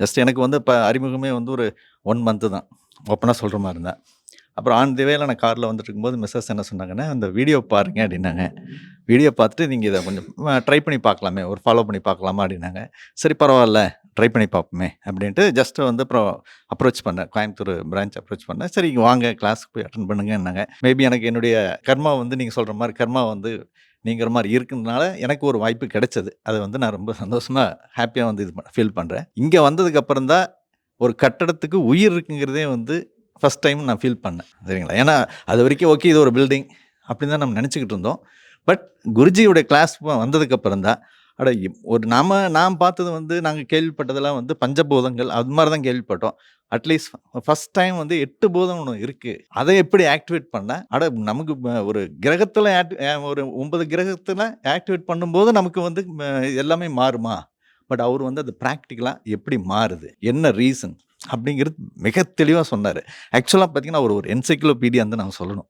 Just எனக்கு வந்து இப்போ அறிமுகமே வந்து ஒரு ஒன் மந்த்து தான். ஓப்பனாக சொல்கிற மாதிரி இருந்தேன். அப்புறம் ஆன் திவேல நான் காரில் வந்துட்டு இருக்கும்போது மிஸ்ஸஸ் என்ன சொன்னாங்கன்னா அந்த வீடியோ பாருங்க அப்படின்னாங்க. வீடியோ பார்த்துட்டு நீங்கள் இதை கொஞ்சம் ட்ரை பண்ணி பார்க்கலாமே. ஒரு ஃபாலோ பண்ணி பார்க்கலாமா? அப்படின்னாங்க. சரி பரவாயில்ல. ட்ரை பண்ணி பார்ப்போமே. அப்படின்ட்டு ஜஸ்ட் வந்து அப்புறம் அப்ரோச் பண்ணேன். கோயம்புத்தூர் பிரான்ச் அப்ரோச் பண்ணேன். சரி வாங்க. கிளாஸுக்கு போய் அட்டன் பண்ணுங்கன்னாங்க. மேபி எனக்கு என்னுடைய கர்மா வந்து நீங்கள் சொல்கிற மாதிரி கர்மா வந்து நீங்கிற மாதிரி இருக்கிறதுனால எனக்கு ஒரு வாய்ப்பு கிடைச்சது. அதை வந்து நான் ரொம்ப சந்தோஷமாக ஹாப்பியாக வந்து இது ஃபீல் பண்ணுறேன் இங்கே வந்ததுக்கப்புறம் தான் ஒரு கட்டடத்துக்கு உயிர் இருக்குங்கிறதே வந்து ஃபஸ்ட் டைம் நான் ஃபீல் பண்ணேன். சரிங்களா? ஏன்னா அது வரைக்கும் ஓகே இது ஒரு பில்டிங் அப்படின்னு தான் நம்ம நினச்சிக்கிட்டு இருந்தோம். பட் குருஜியோடைய கிளாஸ் வந்ததுக்கப்புறம் தான் அட இப்- ஒரு நாம நான் பார்த்தது வந்து நாங்கள் கேள்விப்பட்டதெல்லாம் வந்து பஞ்சபூதங்கள் அது மாதிரி தான் கேள்விப்பட்டோம் அட்லீஸ்ட் ஃபர்ஸ்ட் டைம் வந்து எட்டு பூதம் ஒன்று இருக்குது அதை எப்படி ஆக்டிவேட் பண்ண அட நமக்கு ம, ஒரு கிரகத்தில் ஒரு ஒன்பது கிரகத்தில் ஆக்டிவேட் பண்ணும்போது நமக்கு வந்து ம, எல்லாமே மாறுமா? பட் அவர் வந்து அது ப்ராக்டிக்கலாக எப்படி மாறுது? என்ன ரீசன் அப்படிங்கிறது மிக தெளிவாக சொன்னார். ஆக்சுவலாக பார்த்தீங்கன்னா அவர் ஒரு என்சைக்ளோபீடியா வந்து நான் சொல்லணும்.